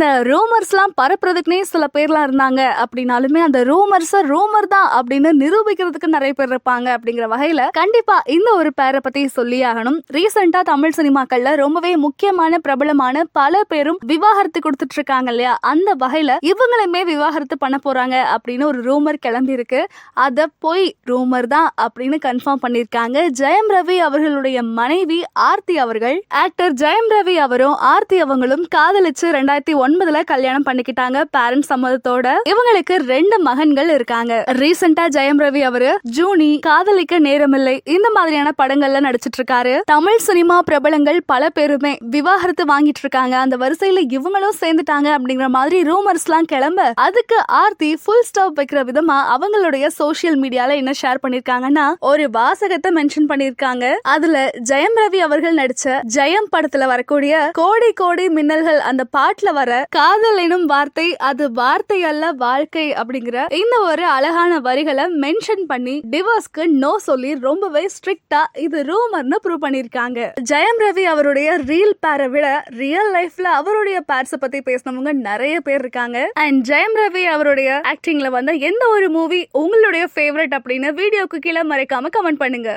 இந்த ரூமர்ஸ்லாம் பரப்புறதுக்குனே சில பேர்லாம் இருந்தாங்க. அப்படின்னாலுமே அந்த ரூமர்ஸை ரூமர் தான் அப்படின்னு நிரூபிக்கிறதுக்கு நிறைய பேர் இருப்பாங்க அப்படிங்கிற வகையில கண்டிப்பா இந்த ஒரு பேரை பத்தி சொல்லி ஆகணும் ரீசெண்டா தமிழ் சினிமாக்கள்ல ரொம்பவே முக்கியமான பிரபலமான பல பேரும் விவாகரத்து கொடுத்துட்டு இருக்காங்க இல்லையா? அந்த வகையில இவங்களுமே விவாகரத்து பண்ண போறாங்க அப்படின்னு ஒரு ரூமர் கிளம்பி இருக்கு அத போய் ரூமர் தான் அப்படின்னு கன்ஃபார்ம் பண்ணிருக்காங்க ஜெயம் ரவி அவர்களுடைய மனைவி ஆர்த்தி அவர்கள். ஆக்டர் ஜெயம் ரவி அவரும் ஆர்த்தி அவங்களும் காதலிச்சு ரெண்டாயிரத்தி ஒன்பதுல கல்யாணம் பண்ணிக்கிட்டாங்க பேரண்ட்ஸ் சம்மதத்தோட. இவங்களுக்கு ரெண்டு மகன்கள் இருக்காங்க. ரீசெண்டா ஜெயம் ரவி அவரு ஜூனி காதலிக்க நேரமில்லை. இந்த மாதிரியான படங்கள்ல நடிச்சிட்டு இருக்காரு தமிழ் சினிமா பிரபலங்கள் பல பேருமே விவாகரத்து வாங்கிட்டு இருக்காங்க அந்த வரிசையில இவங்களும் சேர்ந்துட்டாங்க அப்படிங்கிற மாதிரி ரூமர்ஸ் எல்லாம் கிளம்ப அதுக்கு ஆர்த்தி ஃபுல் ஸ்டாப் வைக்கிற விதமா அவங்களுடைய சோஷியல் மீடியால என்ன ஷேர் பண்ணிருக்காங்கன்னா ஒரு வாசகத்தை மென்ஷன் பண்ணிருக்காங்க. அதுல ஜெயம் ரவி அவர்கள் நடிச்ச ஜெயம் படத்துல வரக்கூடிய கோடி கோடி மின்னல்கள் அந்த பாட்டுல வர காதல் எனும் வார்த்தை அது வார்த்தை அல்ல வாழ்க்கை அப்படிங்கிற இந்த ஒரு அழகான வரிகளை மென்ஷன் பண்ணி டிவோர்ஸ்க்கு நோ சொல்லி ரொம்பவே ஸ்ட்ரிக்டா இது ரூமர்னு ப்ரூவ் பண்ணிருக்காங்க ஜெயம் ரவி அவருடைய ரீல் பேரை விட ரியல் லைஃப்ல அவருடைய பேர்ஸ பத்தி பேசினவங்க நிறைய பேர் இருக்காங்க. அண்ட் ஜெயம் ரவி அவருடைய ஆக்டிங்ல வந்த எந்த ஒரு மூவி உங்களுடைய ஃபேவரட் அப்படின்னு வீடியோக்கு கீழே மறைக்காம கமெண்ட் பண்ணுங்க.